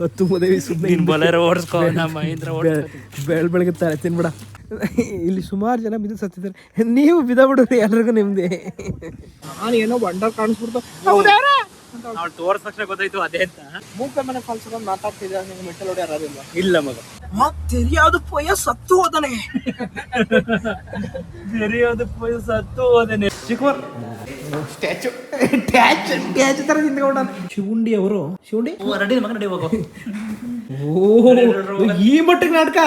ಹೊತ್ತು ಮದುವೆ ಸುಮ್ಮನೆ ಬೊಲೆರೋ ಓಡಿಸ್ಕೋ ಮಹೇಂದ್ರ ಬೆಳ್ ಬೆಳಗ್ಗೆ ತಲೆ ತಿನ್ಬಿಡ. ಇಲ್ಲಿ ಸುಮಾರು ಜನ ಬಿದ್ದು ಸತ್ತಿದ್ದಾರೆ. ನೀವು ಬಿದ ಬಿಡ್ರಿ ಎಲ್ರಿಗೂ ನಿಮ್ದೆ. ನಾನು ಏನೋ ವಂಡರ್ ಕಾಣಿಸ್ಬಿಡ್ತು. ನಾವು ತೋರ್ಸ್ ತಕ್ಷಣ ಗೊತ್ತಾಯ್ತು ಅದೇ ಅಂತ. ಮೂಕ ಮನೆ ಫಾಲ್ಸ್ ಮಾತಾಡ್ತಿದ್ರು ನಿಮ್ಗೆ ಮೆಟ್ಟಲ್ ಹೊಡೆ ಯಾರಿಲ್ಲ ಇಲ್ಲ ಮಗ. ತೆರಿಯಾದ ಪೊಯ್ಯ ಸತ್ತು ಹೋದನೆ. ತೆರಿಯಾದ ಪೊಯ್ಯ ಸತ್ತು ಹೋದನೆ. ಚಿಕ್ಕವರ್ ಸ್ಟ್ಯಾಚು ಟ್ಯಾಚ್ ಟ್ಯಾಚ್ ತರ ನಿಂತ್ಕೊಂಡ ಶಿವುಂಡಿ ಅವರು ಶಿವುಂಡಿ? ರೆಡಿ ಮಗ ರೆಡಿ ಹೋಗೋ. ಓ ಈ ಮಟ್ಟಿಗೆ ನಾಟಕ.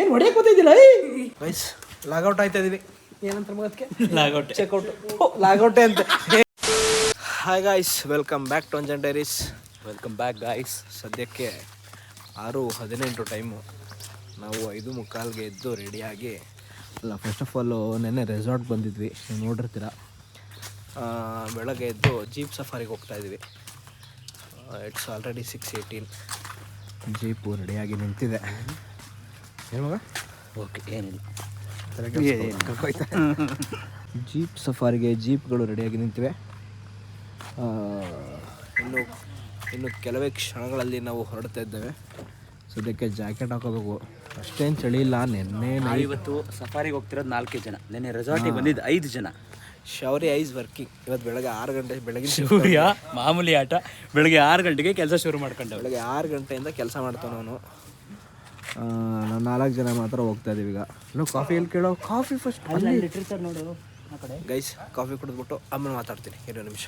ಏನ್ ಹೊಡೆಯಕ್ ಗೊತ್ತಿದ್ದಿಲ್ಲ ಗೈಸ್ ಲಾಗೌಟ್ ಆಯ್ತಾ ಇದೀವಿ. ಏನಂತ ಮಗದಕ್ಕೆ ಲಾಗೌಟ್ ಚೆಕ್ಔಟ್ ಲಾಗೌಟ್ ಅಂತ. Hi guys welcome back to Anjan diaries welcome back guys ಸದ್ಯಕ್ಕೆ ಆರು ಹದಿನೆಂಟು ಟೈಮು ನಾವು ಐದು ಮುಕ್ಕಾಲ್ಗೆ ಎದ್ದು ರೆಡಿಯಾಗಿ ಅಲ್ಲ ಫಸ್ಟ್ ಆಫ್ ಆಲು ನೆನ್ನೆ ರೆಸಾರ್ಟ್ ಬಂದಿದ್ವಿ. ನೀವು ನೋಡಿರ್ತೀರ. ಬೆಳಗ್ಗೆ ಎದ್ದು ಜೀಪ್ ಸಫಾರಿಗೆ ಹೋಗ್ತಾ ಇದ್ವಿ. It's already six eighteen jeep ರೆಡಿಯಾಗಿ ನಿಂತಿದೆ. ಏನು ಓಕೆ ಏನಿಲ್ಲ. ಜೀಪ್ ಸಫಾರಿಗೆ ಜೀಪ್ಗಳು ರೆಡಿಯಾಗಿ ನಿಂತಿವೆ. ಇನ್ನು ಇನ್ನು ಕೆಲವೇ ಕ್ಷಣಗಳಲ್ಲಿ ನಾವು ಹೊರಡ್ತಾ ಇದ್ದೇವೆ. ಸದ್ಯಕ್ಕೆ ಜಾಕೆಟ್ ಹಾಕೋಬೇಕು. ಅಷ್ಟೇನು ಚಳಿ ಇಲ್ಲ ನೆನ್ನೆ ನಾವಿವತ್ತು ಸಫಾರಿಗೆ ಹೋಗ್ತಿರೋದು ನಾಲ್ಕೇ ಜನ. ನಿನ್ನೆ ರೆಸಾರ್ಟಿಗೆ ಬಂದಿದ್ದು ಐದು ಜನ. ಶೌರಿ ಐಸ್ ವರ್ಕಿಂಗ್ ಇವತ್ತು ಬೆಳಗ್ಗೆ ಆರು ಗಂಟೆ ಬೆಳಗ್ಗೆ ಸೂರ್ಯ ಮಾಮೂಲಿ ಆಟ. ಬೆಳಗ್ಗೆ ಆರು ಗಂಟೆಗೆ ಕೆಲಸ ಶುರು ಮಾಡ್ಕೊಂಡೆ ಬೆಳಗ್ಗೆ ಆರು ಗಂಟೆಯಿಂದ ಕೆಲಸ ಮಾಡ್ತಾನೆ ಅವನು. ನಾವು ನಾಲ್ಕು ಜನ ಮಾತ್ರ ಹೋಗ್ತಾ ಇದ್ದೀವಿ ಈಗ. ಇನ್ನು ಕಾಫಿ ಎಲ್ಲಿ ಕೇಳೋ? ಕಾಫಿ ಫಸ್ಟ್ ಲಿಟ್ರೇಚರ್ ನೋಡು ಆ ಕಡೆ. ಗೈಸ್ ಕಾಫಿ ಕುಡಿದ್ಬಿಟ್ಟು ಆಮೇಲೆ ಮಾತಾಡ್ತೀನಿ. ಎರಡು ನಿಮಿಷ.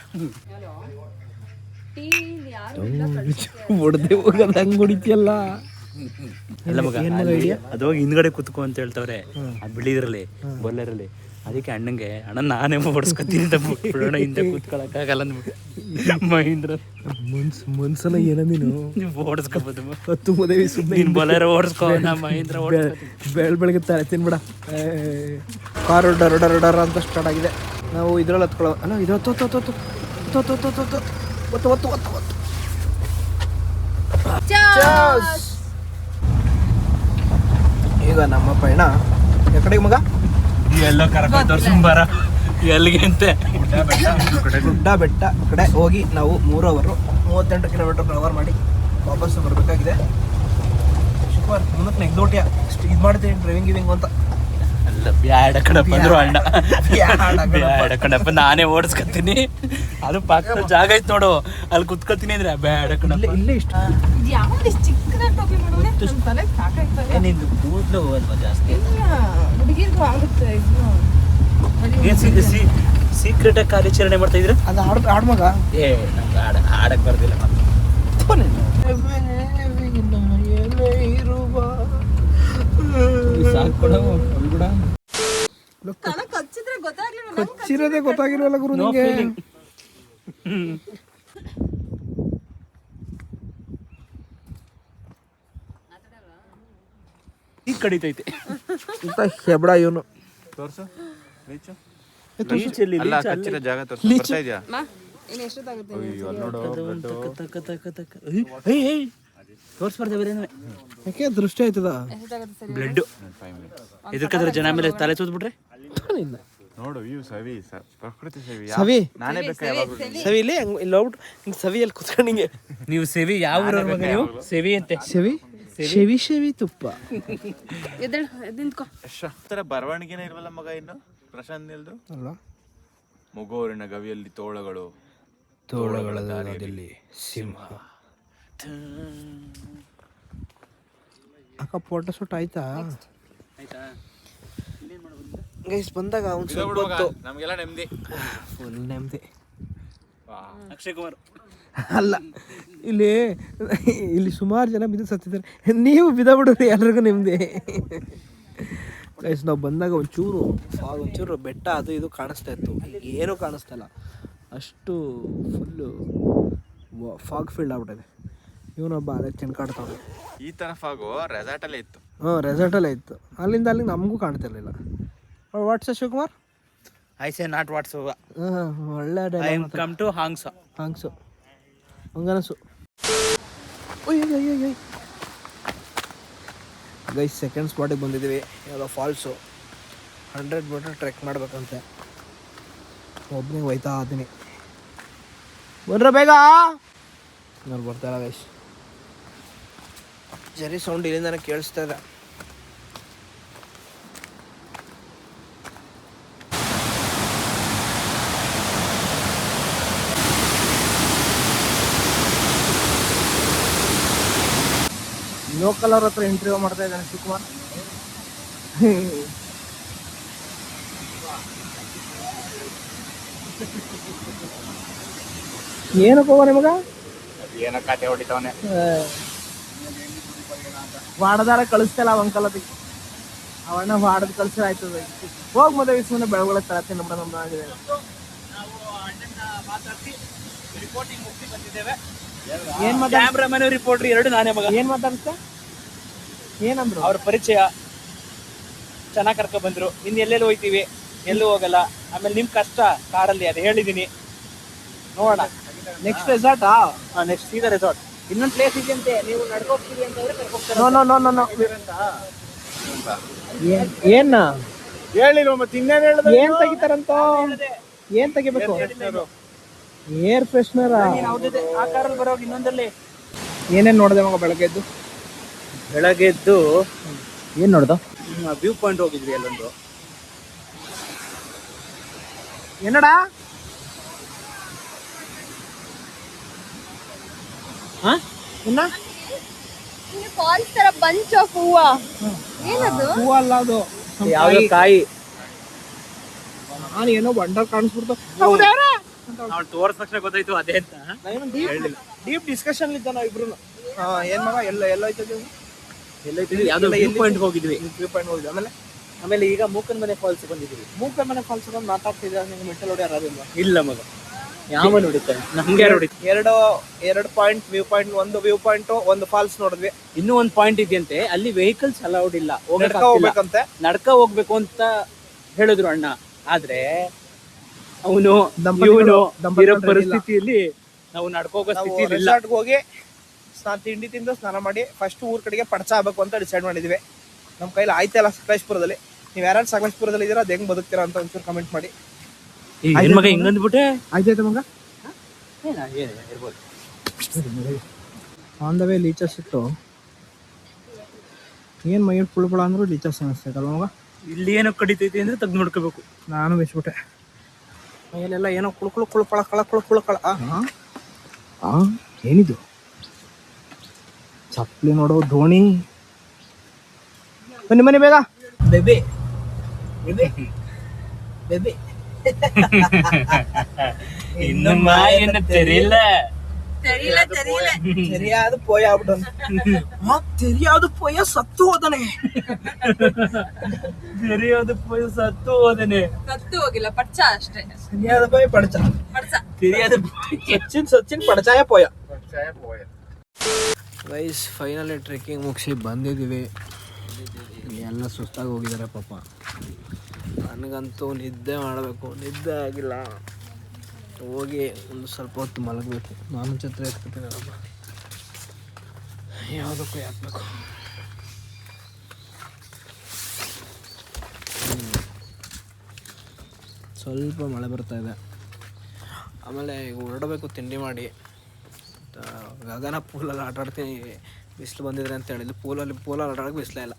ಹೊಡೆದೇ ಹೋಗೋದು ಹಂಗೆ ಹೊಡಿತಿಯಲ್ಲ. ಎಲ್ಲ ಮಗ ಅದು ಹೋಗಿ ಹಿಂದ್ಗಡೆ ಕುತ್ಕೋ ಅಂತ ಹೇಳ್ತವ್ರೆ ಆ ಬಿಳಿದ್ರಲ್ಲಿ ಬೊಲ್ಲರಲ್ಲಿ ಅದಕ್ಕೆ ಅಣ್ಣಂಗೆ ಅಣ್ಣ ನಾನೇ ಓಡಿಸ್ಕೊತೀನಿ ಅಂತ ಬಿಡೋಣ ಹಿಂದೆ ಕೂತ್ಕೊಳಕ್ಕಾಗಲ್ಲ ಮಹೀಂದ್ರ ಮುನ್ಸ್ ಮುನ್ಸಲ ಏನ ನೀನು ಓಡಿಸ್ಕೋಬೋದು ಹತ್ತು ಮದುವೆ ಸುಮ್ಮನೆ ನೀನ್ ಬೊಲೆರೋ ಓಡಿಸ್ಕೋ ನಾ ಮಹೀಂದ್ರ ಬೆಳ್ ಬೆಳಗ್ಗೆ ತಲೆ ತಿನ್ಬಿಡ ಕಾರು ಡರ್ ಡರ್ ಡರ್ ಅಂತ ಸ್ಟಾರ್ಟ್ ಆಗಿದೆ ನಾವು ಇದ್ರಲ್ಲಿ ಹತ್ಕೊಳ್ಳೋ ಅಲ್ಲ ಇದು ಹತ್ತು ಹತ್ತು ಹತ್ತು ಹತ್ತು ಹತ್ತು ಹತ್ತು ಹತ್ತು ಹತ್ತು ಒತ್ತು Cheers! ಈಗ ನಮ್ಮ ಪಯಣ. ಎಕಡೆಗೆ ಮಗ? ಎಲ್ಲೋ ಕರ್ಕೊಂಡು ಸುಂಬಾರ. ಎಲ್ಲಿಗೆ ಅಂತೆ ಗುಡ್ಡ ಬೆಟ್ಟ ಕಡೆ ಹೋಗಿ ನಾವು ಮೂರು ಅವರು ಮೂವತ್ತೆಂಟು ಕಿಲೋಮೀಟರ್ ಕವರ್ ಮಾಡಿ ವಾಪಸ್ ಬರಬೇಕಾಗಿದೆ. ಶುಕ್ರವಾರ ಮುಂದಕ್ಕೆ ನೆಗ್ದೋಟ್ಯ ಇದು ಮಾಡ್ತೀನಿ ಡ್ರೈವಿಂಗ್ ಗಿವಿಂಗ್ ಅಂತ? ಅಲ್ಲ ಬ್ಯಾಡ ಕಣಪ್ಪ ಅಂದ್ರು ಅಣ್ಣ. ಬ್ಯಾಡ ಕಣಪ್ಪ. ನಾನೇ ಓಡಿಸ್ಕೊತೀನಿ. ಅದು ಪಕ್ಕದ ಜಾಗ ಐತ್ ನೋಡು. ಅಲ್ಲಿ ಕುತ್ಕೊತೀನಿ ಅಂದ್ರೆ ಬ್ಯಾಡ ಕಣಪ್ಪ. ಇಲ್ಲೇ ಇಷ್ಟ. ಇಷ್ಟು ಯಾವ್ದು ಚಿಕ್ಕದಾಗಿ ಸಾಕಾಯ್ತದೆ. ನಿಂದು ಕೂದಲು ಅಲ್ವಾ ಜಾಸ್ತಿ? ಇಲ್ಲ ಹುಡುಗಿರ್ಗೂ ಆಗುತ್ತೆ ಇದು ಸೀಕ್ರೆಟ್ ಆಗಿ ಕಾರ್ಯಾಚರಣೆ ಮಾಡ್ತಾ ಇದ್ರೆ ಅದು ಆಡ್ ಆಡ್ ಮಗ ಏ ನಂಗೆ ಆಡ ಆಡಕ್ ಬರ್ದಿಲ್ಲ ಕಣಕ್ ಹಚ್ಚಿದ್ರೆ ಗೊತ್ತಾಗ್ಲಿಲ್ಲ ಕೊಚ್ಚಿರೋದೇ ಗೊತ್ತಾಗಿಲ್ವಲ್ಲ ಗುರು ನಿಂಗೆ. ಈಗ ಕಡಿತೈತೆ. ಇಂತ ಹೆಬ್ಡ ಇವನು. ಅಲ್ಲ ಕಚ್ಚಿರೋ ಜಾಗ ತೋರ್ಸು. ಬರ್ತಾ ಇದೆಯಾ? ಇನ್ನು ಎಷ್ಟೊತ್ತಾಗುತ್ತೆ ತೋರ್ಸ್ಬಾರ್ದು ಬೇರೇನು ಯಾಕೆ ದೃಷ್ಟಿ ಆಯ್ತದ? ಜನ ಮೇಲೆ ತಲೆ ತೂದ್ಬಿಟ್ರೆ ನೋಡು ಸವಿ. ಸ- ಪ್ರಕೃತಿ ಸವಿ. ಸವಿ. ನಾನೇ ಬೇಕಾ ಸವಿ. ಇಲ್ಲಿ ಹಂಗ್ ಇಲ್ಲಿ ಹೋಗ್ಬಿಟ್ಟು ಹಿಂಗೆ ಸವಿಯಲ್ಲಿ ಕುತ್ಕೊಂಡು ಹಿಂಗೆ. ನೀವು ಸೇವಿ ಯಾವ ಊರವ್ರ ಮಗ ನೀವು? ಸೇವಿ ಅಂತೆ. ಸವಿ? ಶವಿ ಶೆವಿ ತುಪ್ಪ. ತರ ಬರವಣಿಗೆನೇ ಇಲ್ವಲ್ಲ ಮಗ ಇನ್ನು? ಪ್ರಶಾಂತ್ ನಿಲ್ದು? ಅಲ್ಲ. ಮುಗೋರಿನ ಗವಿಯಲ್ಲಿ ತೋಳಗಳು. ತೋಳಗಳ ದಾರಿಯಲ್ಲಿ. ಸಿಂಹ. ಅಕ್ಕ ಫೋಟೋ ಶೂಟ್ ಆಯ್ತಾ? ಆಯ್ತಾ? ಗೈಸ್ ಬಂದಾಗ ಒಂದು ಸ್ವಲ್ಪ ನಮಗೆಲ್ಲ ನಮ್ಗೆಲ್ಲ ನೆಮ್ಮದಿ. ಫುಲ್ ನೆಮ್ಮದಿ. ಅಕ್ಷಯ್ ಕುಮಾರ್ ಅಲ್ಲ ಇಲ್ಲಿ ಇಲ್ಲಿ ಸುಮಾರು ಜನ ಬಿದ್ದು ಸತ್ತಿದ್ದಾರೆ. ನೀವು ಬಿದ ಬಿಡ್ರಿ ಎಲ್ರಿಗೂ ನಿಮ್ಮದೇ ಗೈಸ್ ನಾವು ಬಂದಾಗ ಒಂಚೂರು ಫಾಗ್ ಒಂಚೂರು ಬೆಟ್ಟ ಅದು ಇದು ಕಾಣಿಸ್ತಾ ಇತ್ತು. ಏನೂ ಕಾಣಿಸ್ತಾ ಇಲ್ಲ. ಅಷ್ಟು ಫುಲ್ಲು ಫಾಗ್ ಫೀಲ್ಡ್ ಆಗ್ಬಿಟ್ಟಿದೆ. ಇವನೊಬ್ಬ ಅದೇ ತಿನ್ಕಾಡ್ತಾವೆ ಈ ಥರ ಫಾಗು ರೆಸಾರ್ಟ್ ಅಲ್ಲೇ ಇತ್ತು. ಹ್ಞೂ ರೆಸಾರ್ಟಲ್ಲೇ ಇತ್ತು. ಅಲ್ಲಿಂದ ಅಲ್ಲಿ ನಮಗೂ ಕಾಣ್ತಿರ್ಲಿಲ್ಲ what's Shivakumar? I say not what's ಹಾಂ ಒಳ್ಳೆ ಕಮ್ ಟು ಹಾಂಗ್ಸ ಹಾಂಗ್ಸು ಹಂಗನಸು. ಗೈಸ್ ಸೆಕೆಂಡ್ ಸ್ಪಾಟಿಗೆ ಬಂದಿದ್ದೀವಿ ಯಾವುದೋ ಫಾಲ್ಸು ಹಂಡ್ರೆಡ್ ಮೀಟರ್ ಟ್ರೆಕ್ ಮಾಡ್ಬೇಕಂತೆ ಒಬ್ಬನೇ ಹೋಯ್ತಾ ಇದ್ದೀನಿ ಬಂದ್ರೆ ಬೇಗ ನಾನು ಬರ್ತಾರ ಗೈಸ್ ಜರಿ ಸೌಂಡ್ ಇಲ್ಲಿಂದ ಕೇಳಿಸ್ತಾ ಇದೆ ಲೋಕಲ್ ಅವ್ರ ಹತ್ರ ಇಂಟರ್ವ್ಯೂ ಮಾಡ್ತಾ ಇದ್ದಾನೆ ಶಿವಕುಮಾರ್. ಏನಪ್ಪ ನಿಮಗ? ಏನೋ ಕತೆ ಹೊಡಿತಾವನೆ. ವಾಡದಾರ ಕಳಿಸ್ತಲ್ಲ ಅವ ಅಂಕಲ್ ಅದಕ್ಕೆ ಅವಣ್ಣ ವಾಡದ್ ಕಳ್ಸಿರ ಆಯ್ತದ ಹೋಗ್ ಮದುವೆ ಸುಮ್ಮನೆ ಬೆಳಗೊಳ ತರತ್ತೆ ನಮ್ಮ ನಮ್ಮ ಆಗಿದೆ ಏನ್ ಮಾತಾಡ್ತಾ ಕ್ಯಾಮ್ರಾಮನ್ ರಿಪೋರ್ಟರ್ ಎರಡು ನಾನೇ ಮಗ. ಏನ್ ಮಾತಾಡ್ತ ಏನಂದ್ರು? ಅವ್ರ ಪರಿಚಯ ಚೆನ್ನಾಗಿ ಕರ್ಕೊ ಬಂದ್ರು. ಇನ್ನು ಎಲ್ಲೆಲ್ಲಿ ಹೋಯ್ತೀವಿ? ಎಲ್ಲೂ ಹೋಗಲ್ಲ. ಆಮೇಲೆ ನಿಮ್ ಕಷ್ಟ ಕಾರಲ್ಲಿ ಅದು ಹೇಳಿದೀನಿ. ನೋಡೋಣ. ನೆಕ್ಸ್ಟ್ ರೆಸಾರ್ಟ್ ನೆಕ್ಸ್ಟ್ ಸೀದಾ ರೆಸಾರ್ಟ್ ಇನ್ನೊಂದು ಪ್ಲೇಸ್ ಇದೆಯಂತೆ ನೀವು ನಡ್ಕೋಗ್ತೀವಿ ಅಂತ ಕರ್ಕೋಗ್ತಾರೆ no no no no no ಏನ್ ಹೇಳಿಲ್ವ ಮತ್ತೆ ಇನ್ನೇನು ಹೇಳಿದ್ರು ಏನ್ ತೆಗಿತಾರಂತ? ಏನ್ ತೆಗಿಬೇಕು? ಏರ್ ಫ್ರೆಶ್ನರ್ ಯಾವ್ದಿದೆ ಆ? ಕಾರಲ್ಲಿ ಬರೋ ಇನ್ನೊಂದಲ್ಲಿ. ಏನೇನ್ ನೋಡಿದೆ ಮಗ ಬೆಳಗ್ಗೆ ಎದ್ದು ಬೆಳಗ್ಗೆ ಎದ್ದು ಏನ್ ನೋಡ್ದ? ವ್ಯೂ ಪಾಯಿಂಟ್ ಹೋಗಿದ್ವಿ ಅಲ್ಲೊಂದು. ಏನಡ? ಹಾ ಇನ್ನ? ಫಾಲ್ಸ್ ತರ ಬಂಚ್ ಆಫ್ ಹೂವ. ಏನದು? ಹೂವ ಅಲ್ಲ ಅದು. ಯಾವ ಕಾಯಿ. ನಾನು ಏನೋ ಬಂಡಲ್ ಕಾಣಿಸ್ಬಿಡ್ತು. ಅವ್ನು ತೋರ್ಸ್ ತಕ್ಷಣ ಗೊತ್ತಾಯ್ತು ಅದೇ ಅಂತ. ಡೀಪ್ ಡಿಸ್ಕಷನ್ ಇದ್ದ ನಾವು ಇಬ್ರು ಏನ್ ಮಗ ಎಲ್ಲ ಎಲ್ಲ ಐತದೆ ಯಾವ್ದೋ ವ್ಯೂ ಪಾಯಿಂಟ್ ಹೋಗಿದ್ವಿ. ವ್ಯೂ ಪಾಯಿಂಟ್ ಹೋಗಿದ್ದೆ. ಆಮೇಲೆ ಆಮೇಲೆ ಈಗ ಮೂಕನ್ ಮನೆ ಫಾಲ್ಸ್ ಬಂದಿದ್ವಿ ಮೂಕನ್ ಮನೆ ಫಾಲ್ಸ್ ಬಂದು ಮಾತಾಡ್ತಿದ್ರೆ ನಿಮ್ಗೆ ಮೆಟ್ಟಲ್ ಅದಿಲ್ವಾ ಇಲ್ಲ ಮಗ. ಯಾವ ನಮ್ಗೆ ಯಾರು ಎರಡು ಎರಡು ಪಾಯಿಂಟ್ ವ್ಯೂ ಪಾಯಿಂಟ್ ಒಂದು ವ್ಯೂ ಪಾಯಿಂಟ್ ಒಂದು ಫಾಲ್ಸ್ ನೋಡಿದ್ವಿ. ಇನ್ನೂ ಒಂದು ಪಾಯಿಂಟ್ ಇದೆಯಂತೆ. ಅಲ್ಲಿ ವೆಹಿಕಲ್ಸ್ ಅಲೌಡ್ ಇಲ್ಲ. ನಡ್ಕ ಹೋಗ್ಬೇಕಂತೆ. ನಡ್ಕ ಹೋಗ್ಬೇಕು ಅಂತ ಹೇಳಿದ್ರು ಅಣ್ಣ. ಆದ್ರೆ ಅವನು ಇವನು ಇರೋ ಪರಿಸ್ಥಿತಿಯಲ್ಲಿ ನಾವು ನಡ್ಕೋಗೋ ಸ್ಥಿತಿ ಹೋಗಿ ಸ್ನಾನ ತಿಂಡಿ ತಿಂದು ಸ್ನಾನ ಮಾಡಿ ಫಸ್ಟ್ ಊರ ಕಡೆಗೆ ಪಡ್ಚ ಆಗ್ಬೇಕು ಅಂತ ಡಿಸೈಡ್ ಮಾಡಿದ್ವಿ. ನಮ್ಮ ಕೈಲಿ ಆಯ್ತಲ್ಲ ಸಕಲೇಶ್ಪುರದಲ್ಲಿ. ನೀವು ಯಾರು ಸಕಲೇಶ್ಪುರದಲ್ಲಿ ಇದ್ದೀರಾ ಅದು ಹೆಂಗ್ ಬದುಕ್ತೀರಾ ಅಂತ ಒಂಚೂರು ಕಮೆಂಟ್ ಮಾಡಿ. ಮಗ ಹಿಂಗಂದ್ಬಿಟ್ಟೆ ಆಯ್ತಾಯ್ತು ಮಗ. ಇರ್ಬೋದು. ಆನ್ ದ ವೇ ಲೀಚರ್ಸ್ ಇತ್ತು. ಏನ್ ಮೈ ಪುಳ್ಪುಳ ಅಂದ್ರು ಲೀಚರ್ಸ್ ಅನಿಸ್ತೈತಲ್ಲ ಮಗ? ಇಲ್ಲಿ ಏನೋ ಕಡಿತೈತಿ ಅಂದ್ರೆ ತೆಗ್ದು ನೋಡ್ಕೋಬೇಕು ನಾನು ಬಿಸ್ಬಿಟ್ಟೆ ಮೈಯಲ್ಲೆಲ್ಲ ಏನೋ ಕುಳ್ಕುಳು ಕುಳ್ಕೊಳ ಕಳ ಕುಳ್ಕೊಳ ಕುಳ್ಕಳ ಆ? ಏನಿದು? ಚಪ್ಪಲಿ ನೋಡೋ ಧೋಣಿ ಬನ್ನಿ ಬನ್ನಿ ಬೇಗ ಬೇಬಿ ಬೇಬಿ ಬೇಬಿ ಇನ್ನು ಮಾಯನ್ನ ತೆರಿಲ್ಲ ತೆರಿಲ ತೆರಿಲ தெரியாத போய் ஆகட்டும் தெரியாத போய் சத்து ಹೋದನೆ ತೆರೆಯೋದು ಪೋಯ್ ಸತ್ತು ಹೋದನೆ ಸತ್ತು ಹೋಗಿಲ್ಲ ಪಡ್ಚ ಅಷ್ಟೇ தெரியாத போய் படிச்சா ಪಡ್ಚ ತೆರೆಯೋದು ಸಚಿನ್ ಸಚಿನ್ ಪಡಚಾಯ ಪೋಯ ಪರ್ಚಯ ಪೋಯ ಗೈಸ್ ಫೈನಲಿ ಟ್ರೆಕ್ಕಿಂಗ್ ಮುಗಿಸಿ ಬಂದಿದ್ದೀವಿ. ಎಲ್ಲ ಸುಸ್ತಾಗಿ ಹೋಗಿದ್ದಾರೆ ಪಾಪ. ನನಗಂತೂ ನಿದ್ದೆ ಮಾಡಬೇಕು. ನಿದ್ದೆ ಆಗಿಲ್ಲ. ಹೋಗಿ ಒಂದು ಸ್ವಲ್ಪ ಹೊತ್ತು ಮಲಗಬೇಕು. ನಾನು ಛತ್ರ ಎತ್ಕೊತೀನಲ್ಲಪ್ಪ. ಯಾವುದಕ್ಕೂ ಯಾಕಬೇಕು ಸ್ವಲ್ಪ ಮಳೆ ಬರ್ತಾ ಇದೆ. ಆಮೇಲೆ ಈಗ ಹೊರಡಬೇಕು ತಿಂಡಿ ಮಾಡಿ. ಗಗನ ಪೂಲಲ್ಲಿ ಆಟ ಆಡ್ತೀನಿ ಬಿಸಿಲು ಬಂದಿದ್ರೆ ಅಂತ ಹೇಳಿದ್ರು. ಪೂಲಲ್ಲಿ ಪೂಲಲ್ಲಿ ಆಟ ಆಡೋಕೆ ಬಿಸಿಲೇ ಇಲ್ಲ.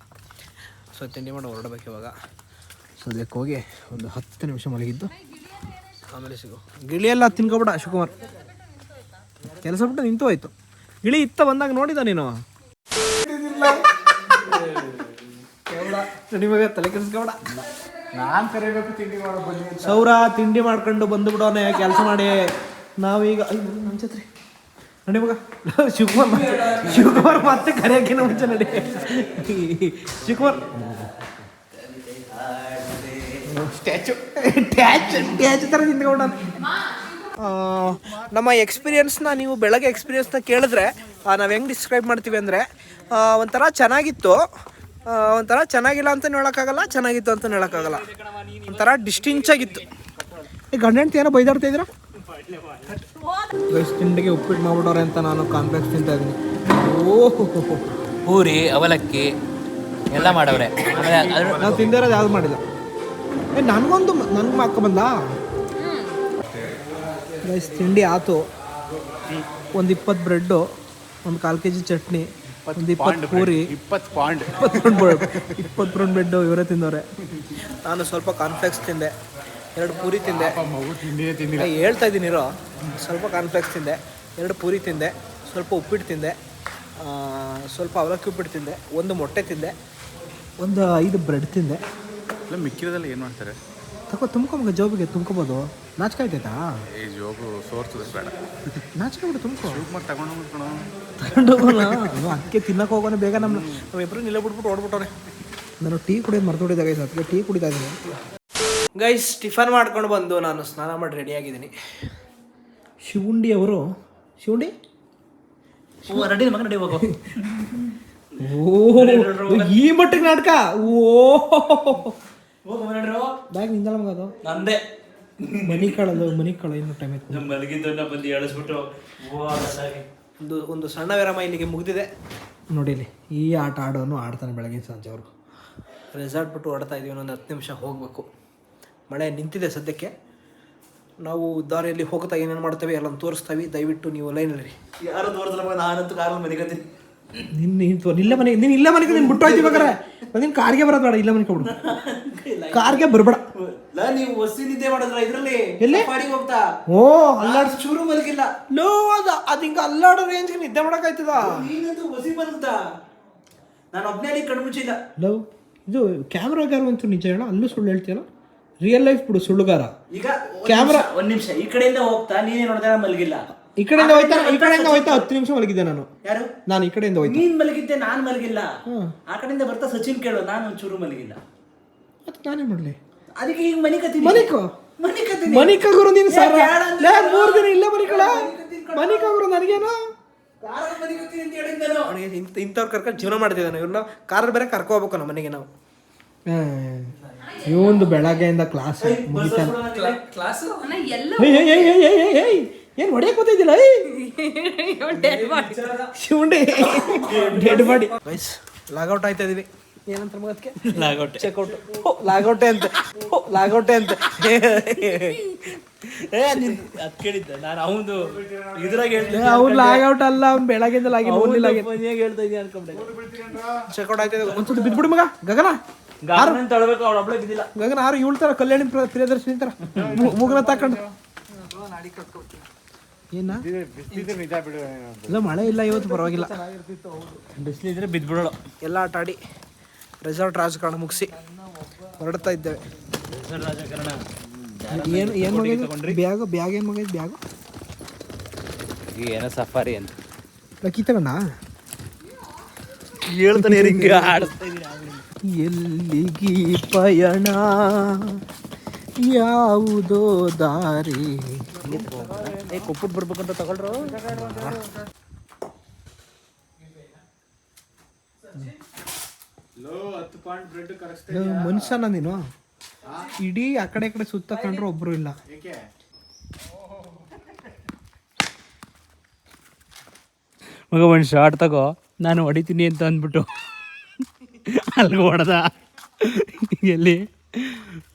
ಸೊ ತಿಂಡಿ ಮಾಡಿ ಹೊರಡಬೇಕು ಇವಾಗ. ಸೊ ಅದಕ್ಕೆ ಹೋಗಿ ಒಂದು ಹತ್ತು ನಿಮಿಷ ಮಲಗಿದ್ದು. ಆಮೇಲೆ ಸಿಗು. ಗಿಳಿ ಎಲ್ಲ ತಿನ್ಕೊಬೇಡ ಶಿವಕುಮಾರ್. ಕೆಲಸ ಬಿಟ್ಟು ನಿಂತು ಹೋಯ್ತು. ಗಿಳಿ ಇತ್ತ ಬಂದಾಗ ನೋಡಿದ ನೀನು? ನಿಮಗೆ ತಲೆ ಕೆಡಿಸ್ಕೊಬೇಡ. ನಾನು ಕರಿಬೇಕು ತಿಂಡಿ ಮಾಡೋ ಸೌರ ತಿಂಡಿ ಮಾಡ್ಕೊಂಡು ಬಂದು ಬಿಡೋನೆ ಕೆಲಸ ಮಾಡಿ. ನಾವೀಗ ಛತ್ರಿ. ನಡಿ ಮಗ. ಶಿವಕುಮಾರ್ ಮತ್ತೆ- ಶಿವಕುಮಾರ್ ಮತ್ತೆ ಕರೆಯೋಕ್ಕಿಂತ ಮುಂಚೆ ನಡಿ. ಶಿವಕುಮಾರ್. ಸ್ಟ್ಯಾಚು. ಟ್ಯಾಚ್ ಟ್ಯಾಚ್ ಥರ ನಿಂತ್ಕೊಂಡ. ನಮ್ಮ ಎಕ್ಸ್ಪೀರಿಯನ್ಸ್ನ ನೀವು ಬೆಳಗ್ಗೆ ಎಕ್ಸ್ಪೀರಿಯನ್ಸ್ನ ಕೇಳಿದ್ರೆ ನಾವು ಹೆಂಗೆ ಡಿಸ್ಕ್ರೈಬ್ ಮಾಡ್ತೀವಿ ಅಂದರೆ ಒಂಥರ ಚೆನ್ನಾಗಿತ್ತು. ಒಂಥರ ಚೆನ್ನಾಗಿಲ್ಲ ಅಂತ ಹೇಳೋಕ್ಕಾಗಲ್ಲ ಚೆನ್ನಾಗಿತ್ತು ಅಂತ ಹೇಳೋಕ್ಕಾಗಲ್ಲ. ಒಂಥರ ಡಿಸ್ಟಿಂಚಾಗಿತ್ತು ಈ ಗಂಡ ಏನೋ ಬೈದಾಡ್ತಾ ಇದ್ದೀರಾ? ಗೈಸ್ ತಿಂಡಿಗೆ ಉಪ್ಪಿಟ್ಟು ಮಾಡ್ಬಿಡೋರೆ ಅಂತ ನಾನು ಕಾಂಪ್ಲೆಕ್ಸ್ ತಿಂತಾ ಇದ್ದೀನಿ. ಓಹೋ ಪೂರಿ ಅವಲಕ್ಕಿ ಎಲ್ಲ ಮಾಡವ್ರೆ. ಆಮೇಲೆ ಅದ್ರ ನಾವು ತಿಂದಿರೋದು ಯಾವ್ದು ಮಾಡಿಲ್ಲ. ಏ ನನಗೊಂದು ನನಗೂ ಹಾಕೊ ಬಂದ? ಗೈಸ್ ತಿಂಡಿ ಆತು. ಒಂದು ಇಪ್ಪತ್ತು ಬ್ರೆಡ್ಡು ಒಂದು ಕಾಲು ಕೆ ಜಿ ಚಟ್ನಿ ಒಂದು ಇಪ್ಪತ್ತು ಪೂರಿ. ಇಪ್ಪತ್ತು ಪಾಂಡ್. ಇಪ್ಪತ್ತು ಬ್ರೆಡ್ ಇಪ್ಪತ್ತು ಬ್ರೆಡ್ ಬ್ರೆಡ್ಡು ಇವರೇ ತಿಂದವ್ರೆ. ನಾನು ಸ್ವಲ್ಪ ಕಾನ್ಫ್ಲೆಕ್ಸ್ ತಿಂದೆ. ಎರಡು ಪೂರಿ ತಿಂದೆ. ಮಗು ತಿಂಡಿಯೇ ತಿಂದಿಲ್ಲ. ಹೇಳ್ತಾ ಇದ್ದೀನಿ ಇರೋ. ಸ್ವಲ್ಪ ಕಾನ್ಫ್ಲೆಕ್ಸ್ ತಿಂದೆ ಎರಡು ಪೂರಿ ತಿಂದೆ ಸ್ವಲ್ಪ ಉಪ್ಪಿಟ್ಟು ತಿಂದೆ ಸ್ವಲ್ಪ ಅವಲಕ್ಕಿ ಉಪ್ಪಿಟ್ಟು ತಿಂದೆ ಒಂದು ಮೊಟ್ಟೆ ತಿಂದೆ ಒಂದು ಐದು ಬ್ರೆಡ್ ತಿಂದೆ. ಇಲ್ಲ ಮಿಕ್ಕಿರೋದೆಲ್ಲ ಏನು ಮಾಡ್ತಾರೆ? ತಗೋ ತುಂಬ್ಕೊಂಬ ಜೋಬಿಗೆ ತುಂಬ್ಕೊಬೋದು. ನಾಚಿಕೆ ಆಯ್ತೈತಾ ಈ ಜೋಬು ಸೋರ್ತದೆ ಬೇಡ. ನಾಚಿಕೆ ಬಿಡು ತುಂಬ್ಕೊ. ಶಿವಕುಮಾರ್ ತಗೊಂಡು ಹೋಗ್ಬಿಟ್ಟು ಅಕ್ಕಿ ತಿನ್ನಕ್ಕೆ ಹೋಗೋಣ ಬೇಗ ನಮ್ಮ ನಾವಿಬ್ರು ನಿಲ್ಲ ಬಿಟ್ಬಿಟ್ಟು ಓಡ್ಬಿಟ್ಟವ್ರೆ. ನಾನು ಟೀ ಕುಡಿಯೋದು ಮರ್ತುಬಿಟ್ಟಿದ್ದೆ ಗೈಸ್ ಅದಕ್ಕೆ ಟೀ ಕುಡಿತಾ ಇದ್ದೀನಿ. ಗೈಸ್ ಟಿಫನ್ ಮಾಡ್ಕೊಂಡು ಬಂದು ನಾನು ಸ್ನಾನ ಮಾಡಿ ರೆಡಿಯಾಗಿದ್ದೀನಿ ಶಿವುಂಡಿ ಅವರು ಶಿವುಂಡಿ? ರೆಡಿ ಮಗ ರೆಡಿ ಹೋಗೋ. ಓ ಈ ಮಟ್ಟಿಗೆ ನಾಟಕ? ಓ ಬ್ಯಾಗ್ ನಿಂದಲ್ಲ ಮಗ ಅದು? ನಂದೆ. ಮನಿ ಕಾಳಲ್ಲ ಮನಿ ಕಾಳು ಇನ್ನು ಟೈಮ್ ಇತ್ತು ಮಲಗಿದ್ದನ್ನ ಬಂದು ಎಳಿಸ್ಬಿಟ್ಟು ಒಂದು ಒಂದು ಸಣ್ಣ ವಿರಾಮ ಇಲ್ಲಿಗೆ ಮುಗಿದಿದೆ. ನೋಡಿ ಇಲ್ಲಿ ಈ ಆಟ ಆಡೋನು ಆಡ್ತಾನೆ ಬೆಳಗಿನ ಸಂಜೆವರೆಗೂ ರೆಸಾರ್ಟ್ ಬಿಟ್ಟು ಹೊಡ್ತಾ ಇದೀವಿ ಒಂದು ಹತ್ತು ನಿಮಿಷ ಹೋಗಬೇಕು. ಮಳೆ ನಿಂತಿದೆ ಸದ್ಯಕ್ಕೆ. ನಾವು ದಾರಿಯಲ್ಲಿ ಹೋಗ್ತಾ ಏನೇನು ಮಾಡ್ತೇವೆ ಎಲ್ಲ ತೋರಿಸ್ತೀವಿ. ದಯವಿಟ್ಟು ನೀವು ಲೈನಲ್ಲಿ ಯಾರು ತೋರಿಸಲ್ಲ ಮಗ? ನಾನಂತೂ ಕಾರಲ್ಲಿ ಮನಿಕತ್ತೀನಿ ನಿನ್ನ ನೀನು ಇಲ್ಲೇ ಮನೆ ನೀನು ಇಲ್ಲೇ ಮನೆಗೆ ನೀನು ಬಿಟ್ಟು ಹೋಯ್ತಿ ಬೇಕಾರೆ ನೀನು ಕಾರ್ಗೆ ಬರೋದು ಬೇಡ ಇಲ್ಲೇ ಮನೆಗೆ ಬಿಡು ಕಾರ್ಗೆ ಬರಬೇಡ. ಲಾ ನೀವು ವಸಿ ನಿದ್ದೆ ಮಾಡಿದ್ರ ಇದರಲ್ಲಿ ಎಲ್ಲೇ? ಪಾಡಿಗೆ ಹೋಗ್ತಾ? ಓ ಅಲ್ಲಾಡ್ ಚೂರು ಮಲಗಿಲ್ಲ ಲೋ ಅದ ಅದು ಹಿಂಗೆ ಅಲ್ಲಾಡೋ ರೇಂಜ್ಗೆ ನಿದ್ದೆ ಮಾಡೋಕ್ಕಾಯ್ತದ? ನೀನಂತೂ ವಸಿ ಮಲಗ್ತಾ ನಾನು ಒಬ್ಬನೇ ಅಲ್ಲಿ ಕಣ್ಣು ಮುಚ್ಚಿಲ್ಲ ಲವ್ ಇದು ಕ್ಯಾಮ್ರಾಗಾರ ಅಂತೂ ನಿಜ ಹೇಳ? ಅಲ್ಲೂ ಸುಳ್ಳು ಹೇಳ್ತೀಯಲ್ಲ? ರಿಯಲ್ ಲೈಫ್ ಬಿಡು ಸುಳ್ಳುಗಾರ. ಈಗ ಕ್ಯಾಮ್ರಾ ಒಂದ್ ನಿಮಿಷ. ಈ ಕಡೆಯಿಂದ ಹೋಗ್ತಾ ನೀನೇ ನೋಡಿದ್ರೆ ಮಲಗಿಲ್ಲ. ಈ ಕಡೆಯಿಂದ ಹೋಯ್ತಾ ಈ ಕಡೆಯಿಂದ ಹೋಯ್ತಾ ಹತ್ತು ನಿಮಿಷ ಮಲಗಿದ್ದೆ ನಾನು. ಯಾರು? ನಾನು ಈ ಕಡೆಯಿಂದ ಹೋಯ್ತು. ನೀನ್ ಮಲಗಿದ್ದೆ ನಾನ್ ಮಲಗಿಲ್ಲ. ಆ ಕಡೆಯಿಂದ ಬರ್ತಾ ಸಚಿನ್ ಕೇಳು ನಾನು ಒಂಚೂರು ಮಲಗಿಲ್ಲ. ಮತ್ತೆ ನಾನೇ ಮಾಡ್ಲಿ? ಅದಕ್ಕೆ ಈಗ ಮನಿ ಕತ್ತೀನಿ ಮನಿಕೋ? ಮನಿ ಕತ್ತೀನಿ ಮನಿಕಾಗುರು ನೀನು ಸರ್? ಮೂರು ದಿನ ಇಲ್ಲ ಮನಿಕಳ ಮನಿಕಾಗುರು ನನಗೇನು? ನನಗೇನೋ ಇಂಥವ್ರು ಕರ್ಕೊಂಡು ಜೀವನ ಮಾಡ್ತಿದ್ದಾನೆ. ಇವ್ರನ್ನ ಕಾರಲ್ಲಿ ಬೇರೆ ಕರ್ಕೊ ಹೋಗ್ಬೇಕು ನಮ್ಮ ಮನೆಗೆ ನಾವು. ಇವೊಂದು ಬೆಳಗ್ಗೆಯಿಂದ ಕ್ಲಾಸ್ ಏನ್ ಅಣ್ಣ ಎಲ್ಲ ಏನು ಹೊಡೆಯಕ್ ಗೊತ್ತಿದ್ದಿಲ್ಲ ಶಿವಂಡಿ ಡೆಡ್ ಬಾಡಿ ವೈಸ್ ಲಾಗೌಟ್ ಆಯ್ತಾ ಇದೀವಿ. ಏನಂತ ಲಾಗೌಟೆ ಚೆಕ್ಔಟ್ ಲಾಗೌಟೆ ಅಂತ. ಲಾಗೌಟೆ ಅಂತ. ಏ ಅದ್ ಕೇಳಿದ್ದೆ. ನಾನು ಅವನು ಇದ್ರಾಗ ಹೇಳ್ತೀನಿ ಅವ್ರು ಲಾಗೌಟ್ ಅಲ್ಲ ಅವ್ನು ಬೆಳಗ್ಗೆಯಿಂದ ಲಾಗಿ ಹೇಳ್ತಾ ಅನ್ಕೊಂಡೆ ಚೆಕ್ಔಟ್ ಆಯ್ತಾ ಒಂದ್ಸತಿ ಬಿದ್ಬಿಡು ಮಗ ಗಗನ. ಗಗನ ಆರು ಇವಳು ತರ ಕಲ್ಯಾಣಿ ಪ್ರ- ಪ್ರಿಯದರ್ಶಿನಿ ತರ? ಮುಗುನ ತಕೊಂಡು. ಏನ? ಇಲ್ಲ ಮಳೆ ಇಲ್ಲ ಇವತ್ತು ಪರವಾಗಿಲ್ಲ. ಬಿಸಿಲಿದ್ರೆ ಬಿದ್ಬಿಡೋಳು. ಎಲ್ಲ ಆಟ ಆಡಿ ರೆಸಾರ್ಟ್ ರಾಜಕಾರಣ ಮುಗಿಸಿ ಹೊರಡ್ತಾ ಇದ್ದೇವೆ. ಏನು ಏನು ಮಗ ಬ್ಯಾಗ್ ಬ್ಯಾಗ್ ಏನು ಮಗ ಬ್ಯಾಗು? ಏನೋ ಸಫಾರಿ ಅಂತ. ಲಕ್ಕಿ ತಗೊಂಡ? ಹೇಳ್ತಾನೆ ಹಿಂಗೆ ಆಡಿಸ್ತಾ ಎಲ್ಲಿಗಿ ಪಯಣ? ಯಾವುದೋ ದಾರಿ? ಏ ಕೊಪ್ಪುಟ್ ಬರ್ಬೇಕಂತ ತಗೊಳ್ರು. ಮನುಷ್ಯನ ನೀನು? ಇಡೀ ಆ ಕಡೆ ಈ ಕಡೆ ಸುತ್ತ ಕಂಡ್ರು ಒಬ್ರು ಇಲ್ಲ. ಮಗ ಒಂದು ಶಾರ್ಟ್ ತಗೋ. ನಾನು ಹೊಡಿತೀನಿ ಅಂತ ಅಂದ್ಬಿಟ್ಟು. ಅಲ್ಲಿಗೆ ಹೊಡೆದ. ಎಲ್ಲಿ?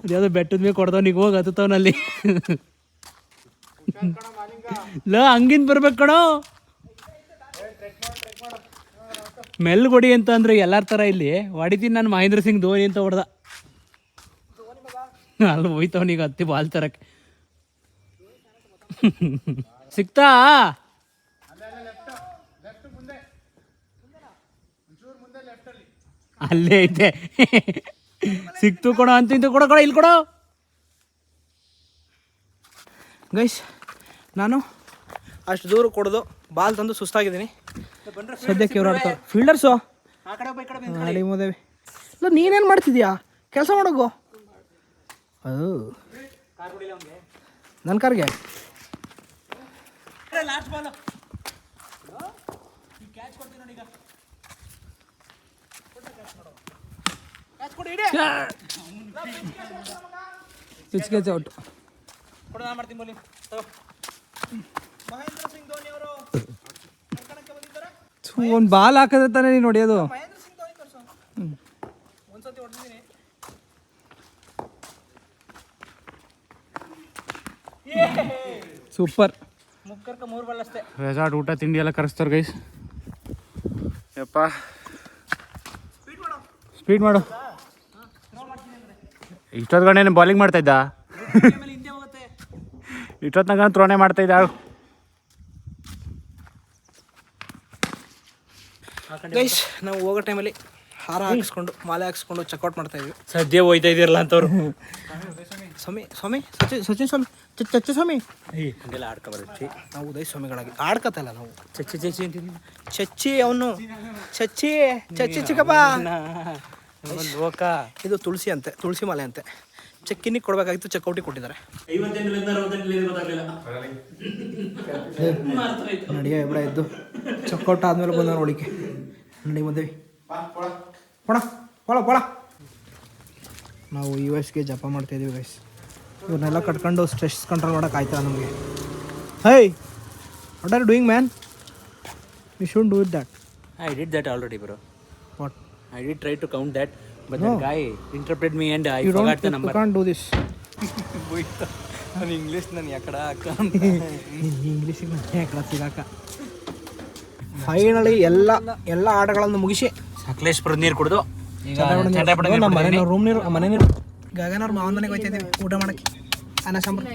ಅದ್ಯಾವುದೋ ಬೆಟ್ಟದ ಮೇಲೆ ಕೊಡ್ದವ್ ನೀಗ ಹೋಗಿ ಹತ್ತವನಲ್ಲಿ ಲ, ಹಂಗಿಂದ ಬರ್ಬೇಕು ಕಣೋ. ಮೆಲ್ಗೊಡಿ ಅಂತ ಅಂದ್ರೆ ಎಲ್ಲಾರ ಥರ ಇಲ್ಲಿ. ಹೊಡಿತೀನಿ ನಾನು ಮಹೇಂದ್ರ ಸಿಂಗ್ ಧೋನಿ ಅಂತ ಹೊಡೆದ. ಅಲ್ಲಿ ಹೋಯ್ತವನೀಗ ಹತ್ತಿ ಬಾಲ್ ತರಕ್ಕೆ. ಸಿಕ್ತಾ? ಅಲ್ಲೇ ಐತೆ. ಸಿಕ್ತು ಕೊಡೋ ಅಂತ ಇಂತ ಕೊಡೋ ಕೊಡ ಇಲ್ಲಿ ಕೊಡೋ. ಗೈಸ್, ನಾನು ಅಷ್ಟು ದೂರ ಕೊಡೋದು, ಬಾಲ್ ತಂದು ಸುಸ್ತಾಗಿದ್ದೀನಿ. ಸದ್ಯಕ್ಕೆ ಇವ್ರು ಆಡ್ತಾರೆ. ಫೀಲ್ಡರ್ಸು ಮೋದೇವಿ. ಇಲ್ಲ, ನೀನೇನು ಮಾಡ್ತಿದ್ಯಾ? ಕೆಲಸ ಮಾಡೋಗು. ಅದು. ನನ್ನ ಕಾರ್ಗೆ. ಪಿಚ್ ಕ್ಯಾಚ್ ಔಟ್ ಒಂದು ಬಾಲ್ ಹಾಕಿದ್ರೆ ತಾನೇ ನೀನು ಹೊಡೆಯೋದು. ಸೂಪರ್. ರೆಸಾರ್ಟ್ ಊಟ ತಿಂಡಿ ಎಲ್ಲ ಕರೆಸ್ತಾರೆ ಗೈಸ್. ಯಪ್ಪ. ಸ್ಪೀಡ್ ಮಾಡು. ಇಷ್ಟೊತ್ತು ಗಂಟೆ ಬಾಲಿಂಗ್ ಮಾಡ್ತಾ ಇದ್ದ? ಇಷ್ಟೊತ್ತಿನಾಗ ತ್ರೋಣೆ ಮಾಡ್ತಾ ಇದ್ದ ಗೈಸ್ ನಾವು ಹೋಗೋ ಟೈಮಲ್ಲಿ ಹಾರ ಹಾಕಿಸ್ಕೊಂಡು ಮಾಲೆ ಹಾಕಿಸ್ಕೊಂಡು ಚೆಕ್ಔಟ್ ಮಾಡ್ತಾ ಇದ್ವಿ. ಸದ್ಯ ಹೋಯ್ತಾ ಇದ್ದೀರಲ್ಲ ಅಂತವ್ರು. ಸ್ವಾಮಿ ಸ್ವಾಮಿ ಸಚಿನ್ ಸಚಿನ್ ಸ್ವಾಮಿ ಚಚ್ಚ ಸ್ವಾಮಿ. ಹಂಗೆಲ್ಲ ಆಡ್ಕೊಬಾರ್ದು ನಾವು ಉದಯ್ ಸ್ವಾಮಿಗಳಾಗಿ. ಆಡ್ಕತ್ತಲ್ಲ ನಾವು. ಚಚ್ಚಿ ಚಚ್ಚಿ ಅಂತೀನಿ ಚಚ್ಚಿ ಅವನು. ಚಚ್ಚಿ ಚಚ್ಚಿ ಚಿಕ್ಕಪ್ಪ. ಲೋಕ. ಇದು ತುಳಸಿ ಅಂತೆ ತುಳಸಿ ಮಾಲೆ ಅಂತೆ. ಚೆಕ್ಕಿನಿಗೆ ಕೊಡಬೇಕಾಗಿತ್ತು ಚೆಕ್ಔಟಿ ಕೊಟ್ಟಿದ್ದಾರೆ. ನಡಿಯ ಇದ್ದು. ಎದ್ದು ಚೆಕ್ಔಟ್ ಆದ್ಮೇಲೆ ಬಂದ ನೋಡಿಕೆ ನಡಿ ಬಂದೇವಿ ಕೊಡ ಕೊಳ ಕೊಳ ನಾವು ಯು ಎಸ್ಗೆ ಜಪ ಮಾಡ್ತಾ ಇದೀವಿ ಗೈಸ್ ಇವ್ರನ್ನೆಲ್ಲ ಕಟ್ಕೊಂಡು ಸ್ಟ್ರೆಸ್ ಕಂಟ್ರೋಲ್ ಮಾಡೋಕೆ ಆಯ್ತಾ ನಮಗೆ? Hi what are doing man you should do it that I did that already bro what I did try to count that but that guy interpret me and I you forgot the you can't do this. ನಾನು English ನಾನು ಯಾಕಡ ಇಂಗ್ಲೀಷಿಗೆ ಮತ್ತೆ ಯಾಕಡ ಸಿಗಾಕ finally ಎಲ್ಲ ಎಲ್ಲ ಆಟಗಳನ್ನು ಮುಗಿಸಿ. ಸಕಲೇಶ್ಪುರದ ನೀರು ಕುಡಿದು. ಈಗ ಚಂದ್ರಪಟ್ಟಣ ನಮ್ಮ ಮನೆ ರೂಮ್ ನೀರು ಮನೆ ನೀರು. ಗಗನವ್ರ ಮಾವನ ಮನೆಗೆ ಹೋಗ್ತಾ ಇದ್ದೀವಿ ಊಟ ಮಾಡಕ್ಕೆ. ಅನ್ನ ಸಾಂಬಾರು.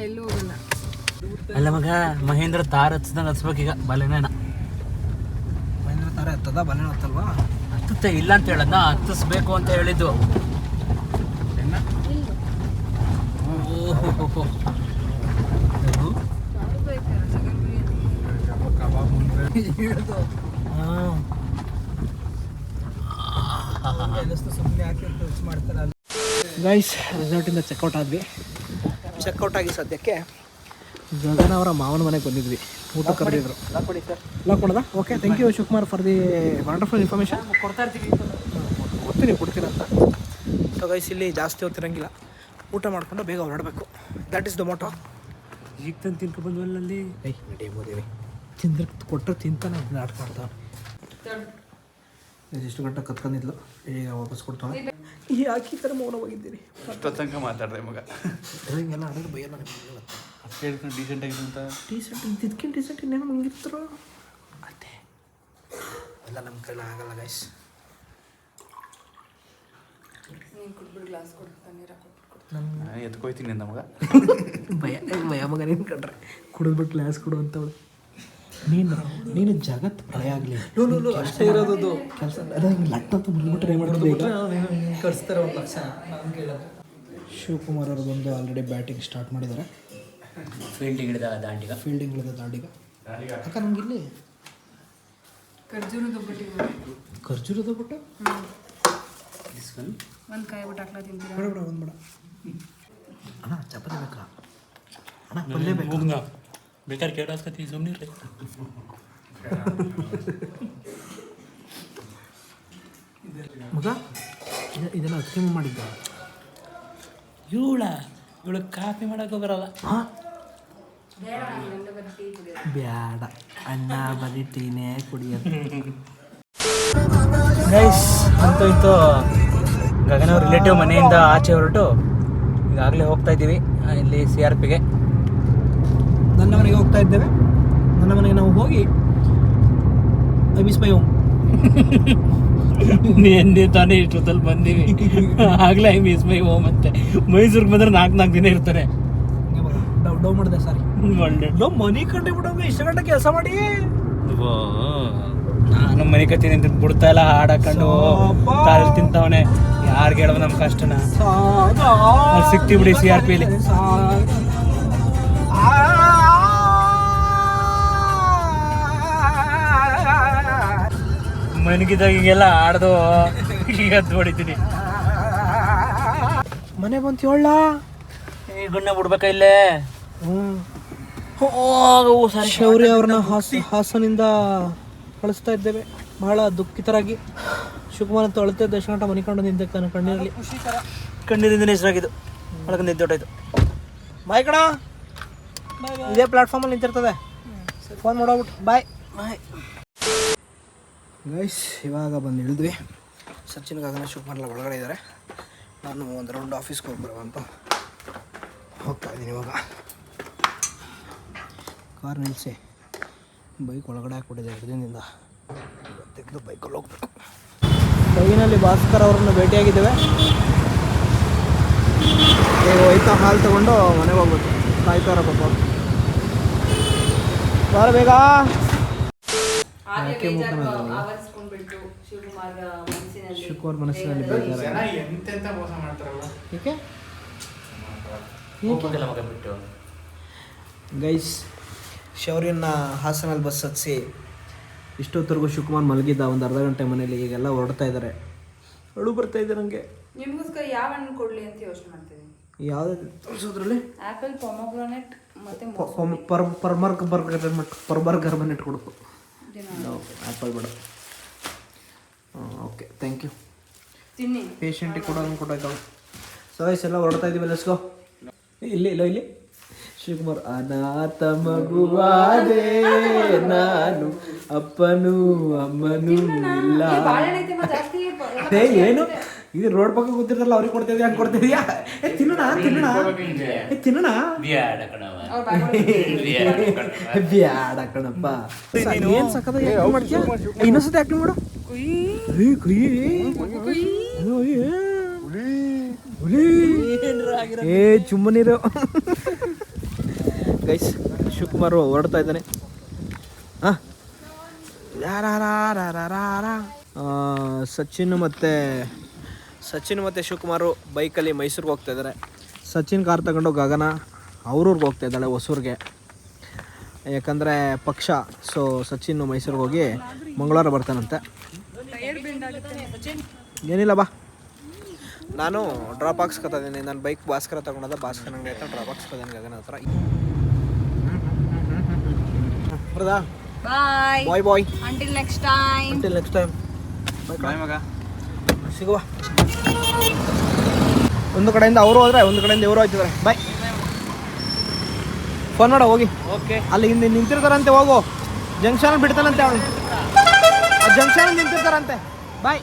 ಅಲ್ಲ ಮಗ ಮಹೇಂದ್ರ ತಾರ್ ಹಚ್ದಂಗೆ ಹಚ್ಬೇಕೀಗ ಬಲೆನೇನ ಮಹೇಂದ್ರ ತಾರೆ ಹತ್ತದ ಬಲೆ ಹತ್ತಲ್ವಾ? ಹತ್ತುತ್ತೆ ಇಲ್ಲ ಅಂತ ಹೇಳದ್ನ ಹತ್ತಿಸ್ಬೇಕು ಅಂತ ಹೇಳಿದ್ದು. ಓಹೋ ಗೈಸ್ ರೆಸಾರ್ಟಿಂದ ಚೆಕ್ಔಟ್ ಆದ್ವಿ. ಚೆಕ್ಔಟ್ ಆಗಿ ಸದ್ಯಕ್ಕೆ. ಗಗನ ಅವರ ಮಾವನ ಮನೆಗೆ ಬಂದಿದ್ವಿ. ಊಟ ಕರೆದಿದ್ರು. ಎಲ್ಲ ಕೊಡದ? Okay thank you Shivakumar for the wonderful information ಕೊಡ್ತಾ ಇರ್ತೀವಿ. ಕೊಡ್ತೀನಿ ಕೊಡ್ತೀರಂತ ಸೊ ಗೈಸ್ ಇಲ್ಲಿ ಜಾಸ್ತಿ ಹೊತ್ತಿರಂಗಿಲ್ಲ ಊಟ ಮಾಡಿಕೊಂಡು ಬೇಗ ಹೊರಡಬೇಕು. ದ್ಯಾಟ್ ಇಸ್ ದ ಮೋಟೋ ಈಗ ತಂದು ತಿನ್ಕೊ ಬಂದ್ವಲ್ಲಲ್ಲಿ ಏಯ್ ನಡಿಬೋದೇವಿ ತಿಂದ್ರೆ ಕೊಟ್ಟರೆ ತಿಂತಾನೆ ನಾಟಕ ಮಾಡ್ತಾವೆ ಇಷ್ಟು ಗಂಟೆ ಕತ್ಕೊಂಡಿದ್ಲು. ಈಗ ವಾಪಸ್ ಕೊಡ್ತಾನೆ. ಯಾಕೆ ಈ ಥರ ಮೌನವಾಗಿದ್ದೀರಿ. ತನಕ ಮಾತಾಡ್ದೆ ಮಗ. ಹಿಂಗೆಲ್ಲ ಆಡಿದ್ರೆ ಭಯ ನಿಮಗೆ ಹೇಳ್ಕೊಂಡು ಡೀಸೆಂಟ್ ಆಗಿದೆ ಅಂತ. ಟೀ ಶರ್ಟ್ ಇದಕ್ಕಿಂತ ಟೀ ಶರ್ಟ್ ಇನ್ನೇನು ಹಂಗಿರ್ತಾರೋ? ಅದೇ ಎಲ್ಲ ನಮ್ಮ ಕೈಲಿ ಆಗಲ್ಲ ಗೈಸ್ ನಾನು ಎತ್ಕೊಯ್ತೀನಿ ನಮಗ ಮಗ. ಭಯ ಭಯ ಮಗ ನೀನು ಕಂಡ್ರೆ. ಕುಡಿದ್ಬಿಟ್ಟು ಗ್ಲಾಸ್ ಕೊಡು ಅಂತವಳು ನೀನು ನೀನು ಜಗತ್ ಭಯ ಆಗಲಿ. ಅಷ್ಟೇ ಇರೋದು ಕೆಲಸ ಅದೇ ಲಟ್ ಅಂತ ಮುಗಿಬಿಟ್ರೆ ಏನು ಈಗ. ಕಳಿಸ್ತಾರೆ ಒಂದು ಲಕ್ಷ. ಶಿವಕುಮಾರ್ ಅವರು ಬಂದು ಆಲ್ರೆಡಿ ಬ್ಯಾಟಿಂಗ್ ಸ್ಟಾರ್ಟ್ ಮಾಡಿದ್ದಾರೆ. ಫೀಲ್ಡಿಂಗ್ ಹಿಡಿದ ದಾಂಡಿಗ. ಫೀಲ್ಡಿಂಗ್ ಹಿಡಿದ ದಾಂಡಿಗ. ಅಕ್ಕ ಇಲ್ಲಿ ಖರ್ಜೂರದ ಒಬ್ಬಟ್ಟಿಗೆ ಖರ್ಜೂರದ ಬಿಟ್ಟು? ಒಂದು ಕಾಯಿ ಬಿಟ್ಟು ಹಾಕ್ಲಾ ತಿಂತೀರಾ? ಬೇಡ ಬೇಡ ಒಂದು ಬೇಡ. ಅಣ್ಣ ಚಪಾತಿ ಬೇಕಾ? ಅಣ್ಣ ಪಲ್ಯ ಬೇಕಾ? ಬೇಕಾದ್ರೆ ಕೇಳಾಸ್ಕತಿ ಸುಮ್ಮನೆ ಮಗ ಇದ- ಇದೆಲ್ಲ ಅದಕ್ಕೆ ಮಾಡಿದ್ದ? ಇವಳ ಇವಳು ಕಾಫಿ ಮಾಡಕ್ಕೆ ಬರಲ್ಲ ಹಾಂ? ಬ್ಯಾಡ ಅಣ್ಣ ಬರೀ ಟೀನೇ ಕುಡಿಯೋದು. ಗೈಸ್ ಅಂತೂ ಇತ್ತು ಗಗನ ರಿಲೇಟಿವ್ ಮನೆಯಿಂದ ಆಚೆ ಹೊರಟು. ಈಗಾಗಲೇ ಹೋಗ್ತಾ ಇದ್ದೀವಿ ಇಲ್ಲಿ ಸಿ ಆರ್ ಪಿಗೆ ನನ್ನ ಮನೆಗೆ ಹೋಗ್ತಾ ಇದ್ದೇವೆ. ನನ್ನ ಮನೆಗೆ ನಾವು ಹೋಗಿ ಐ ಮಿಸ್ ಮೈ ಹೋಮ್ ತಾನೇ ಇಷ್ಟೊತ್ತಲ್ಲಿ ಬಂದೀವಿ. ಆಗ್ಲೇ ಮಿಸ್ ಮೈ ಹೋಮ್ ಅಂತೆ. ಮೈಸೂರಿಗೆ ಬಂದ್ರೆ ನಾಲ್ಕು ನಾಲ್ಕು ದಿನ ಇರ್ತಾರೆ. ಡವ್ ಡೌ ಮಾಡಿದೆ ಸಾರಿ. ಡವ್ ಮನಿ ಕಂಡು ಬಿಡೋ ಇಷ್ಟು ಗಂಟೆ ಕೆಲಸ ಮಾಡಿ? ನಾನು ಮನಿ ಕತ್ತೀನಿ ಅಂತ ಬಿಡ್ತಾ ಇಲ್ಲ ಹಾಡಾಕೊಂಡು. ಕಾಲ್ ತಿಂತವನೆ. ಯಾರಿಗೆ ಹೇಳವ ನಮ್ಮ ಕಷ್ಟನ? ಸಿಕ್ತಿ ಬಿಡಿ ಸಿ ಆರ್ ಪಿಲಿ ಮನಗಿದಾಗ ಹಿಂಗೆಲ್ಲ ಆಡ್ದು ಈಗ ಹೊಡಿತೀನಿ. ಮನೆ ಬಂತು ಹೇಳ ಗುಣ್ಣ ಬಿಡ್ಬೇಕ ಇಲ್ಲೇ? ಶೌರ್ಯ ಅವ್ರನ್ನ ಹಾಸ ಹಾಸನಿಂದ ಕಳಿಸ್ತಾ ಇದ್ದೇವೆ. ಬಹಳ ದುಃಖಿತರಾಗಿ. ಶಿವಕುಮಾರ್ ಅಂತ ಅಳುತ್ತೆ ದಶಗಂಟ ಮನಿಕೊಂಡು ಕಂಡು ನಿಂತ ಕಣ್ಣೀರಲ್ಲಿ. ಕಣ್ಣೀರಿಂದ ಹೆಸರಾಗಿದ್ದು. ಒಳಗೆ ನಿದ್ದೊಟ್ಟಾಯ್ತು ಬಾಯ್ ಕಣ. ಇದೇ ಪ್ಲಾಟ್ಫಾರ್ಮಲ್ಲಿ ನಿಂತಿರ್ತದೆ. ಫೋನ್ ಮಾಡೋಗ್ಬಿಟ್ಟು ಬಾಯ್ ಬಾಯ್ ಗೈಸ್ ಇವಾಗ ಬಂದು ಇಳಿದ್ವಿ. ಸಚಿನ್ ಗಗನ ಶಿವಕುಮಾರ್ ಎಲ್ಲ ಒಳಗಡೆ ಇದ್ದಾರೆ. ನಾನು ಒಂದು ರೌಂಡ್ ಆಫೀಸ್ಗೆ ಹೋಗಿ ಬರುವ ಅಂತ. ಹೋಗ್ತಾ ಇದ್ದೀನಿ ಇವಾಗ. ಕಾರ್ ನಿಲ್ಲಿಸಿ ಬೈಕ್ ಒಳಗಡೆ ಹಾಕ್ಬಿಟ್ಟಿದೆ ಎರಡು ದಿನದಿಂದ. ತೆಗೆದು ಬೈಕಲ್ಲಿ ಹೋಗ್ಬೇಕು. ಕೈನಲ್ಲಿ ಭಾಸ್ಕರ್ ಅವ್ರನ್ನ ಭೇಟಿಯಾಗಿದ್ದೇವೆ. ನೀವು ಹೋಯ್ತಾ ಹಾಲು ತೊಗೊಂಡು ಮನೆಗೆ ಹೋಗ್ಬೇಕು. ಕಾಯ್ತಾರ ಪಾಪ. ಬಾರ ಬೇಗ. ಶಿವಕುಮಾರ್ ಮನಸ್ಸಿನಲ್ಲಿ ಬೇಜಾರ ಹೋಗ್ಬೇಕಲ್ಲ ಮಗ ಬಿಟ್ಟು. ಗೈಸ್ ಶೌರ್ಯನ ಹಾಸನಲ್ಲಿ ಬಸ್ ಹತ್ತಿಸಿ ಇಷ್ಟೊತ್ತರೆಗೂ ಶಿವಕುಮಾರ್ ಮಲಗಿದ್ದ ಒಂದು ಅರ್ಧ ಗಂಟೆ ಮನೇಲಿ ಈಗೆಲ್ಲ ಹೊರಡ್ತಾ ಇದ್ದಾರೆ. ಅಳು ಬರ್ತಾ ಇದೆ ನನಗೆ ನಿಮಗೋಸ್ಕರ ಯಾವ ಹಣ್ಣು ಕೊಡಲಿ ಅಂತ ಯೋಚನೆ ಮಾಡ್ತೀನಿ ಯಾವುದು? ತೋರಿಸೋದ್ರಲ್ಲಿ? ಆಪಲ್ ಪೊಮೊಗ್ರಾನೆಟ್ ಮತ್ತೆ ಪರ್ ಪರ್ಮರ್ಗ್ ಬರ್ಗರ್ ಪರ್ಬರ್ ಗರ್ಬನೆಟ್ ಕೊಡಬೇಕು. ಆ್ಯಪಲ್ ಬೇಡ. ಓಕೆ ಥ್ಯಾಂಕ್ ಯು ತಿನ್ನಿ. ಪೇಷಂಟಿಗೆ ಕೊಡೋದನ್ನು ಕೊಟ್ಟಾಯ್ತು ಸೊ ಎಲ್ಲ ಹೊರಡ್ತಾ ಇದ್ದೀವಿ ಲೆಸ್ಕೋ ಇಲ್ಲಿ ಇಲ್ಲ ಇಲ್ಲಿ. ಶಿವಕುಮಾರ್ ಅನಾಥ ಮಗುವಾದೆ ನಾನು ಅಪ್ಪನು ಅಮ್ಮನು ಇಲ್ಲ. ಏ ಏನು? ಇದು ರೋಡ್ ಪಕ್ಕ ಕೂತಿರ್ತಲ್ಲ ಅವ್ರಿಗೆ ಕೊಡ್ತಿದ್ಯಾ ಹಂಗೆ ಕೊಡ್ತಿದ್ಯಾ ಏ ತಿನ್ನೋಣ ತಿನ್ನೋಣ ಏ ತಿನ್ನೋಣ ಬ್ಯಾಡ ಕಣಪ್ಪ. ಏನ್ ಸಕ್ಕದ ಮಾಡ್ತೀಯ? ಏ, ಇನ್ನೊಂದ್ಸತಿ ಆಕ್ಟಿಂಗ್ ಮಾಡು. ಏ, ಕುಯ್. ಏ ಚುಮ್ಮನಿರು. ಗೈಸ್ ಶಿವಕುಮಾರ್ ಹೊರಡ್ತಾ ಇದ್ದಾನೆ. ಹಾ. ಸಚಿನ್ ಮತ್ತು ಸಚಿನ್ ಮತ್ತು ಶಿವಕುಮಾರು ಬೈಕಲ್ಲಿ ಮೈಸೂರಿಗೆ ಹೋಗ್ತಾ ಇದ್ದಾರೆ. ಸಚಿನ್ ಕಾರ್ ತಗೊಂಡು ಗಗನ ಅವ್ರೂರ್ಗೆ ಹೋಗ್ತಾ ಇದ್ದಾಳೆ ಹೊಸೂರಿಗೆ. ಯಾಕಂದರೆ ಪಕ್ಷ ಸೊ ಸಚಿನ್ ಮೈಸೂರಿಗೆ ಹೋಗಿ ಮಂಗಳವಾರ ಬರ್ತಾನಂತೆ. ಏನಿಲ್ಲ ಬಾ. ನಾನು ಡ್ರಾಪ್ ಹಾಕ್ಸ್ಕೊತಿದ್ದೀನಿ ನಾನು ಬೈಕ್ ಭಾಸ್ಕರ ತಗೊಂಡದ ಭಾಸ್ಕರ್ ಅಂಗಡಿ ಆಯ್ತಾ ಡ್ರಾಪ್ ಹಾಕ್ಸ್ಕೊತೀನಿ ಗಗನ ಹತ್ರ. ಬರದಾ? Bye bye bye until next time until next time bye ಮಗ. ಸಿಗುವ. ಒಂದು ಕಡೆಯಿಂದ ಅವರು ಹೋದ್ರೆ ಒಂದು ಕಡೆಯಿಂದ ಇವರು ಹೋಗ್ತಿದ್ದಾರೆ ಬಾಯ್ ಫೋನ್ ಮಾಡ ಹೋಗಿ. ಓಕೆ ಅಲ್ಲಿ ಹಿಂದೆ ನಿಂತಿರ್ತಾರಂತೆ ಹೋಗು. ಜಂಕ್ಷನ್ ಬಿಡ್ತಾನಂತೆ ಅವನು. ಜಂಕ್ಷನ್ ನಿಂತಿರ್ತಾರಂತೆ. ಬಾಯ್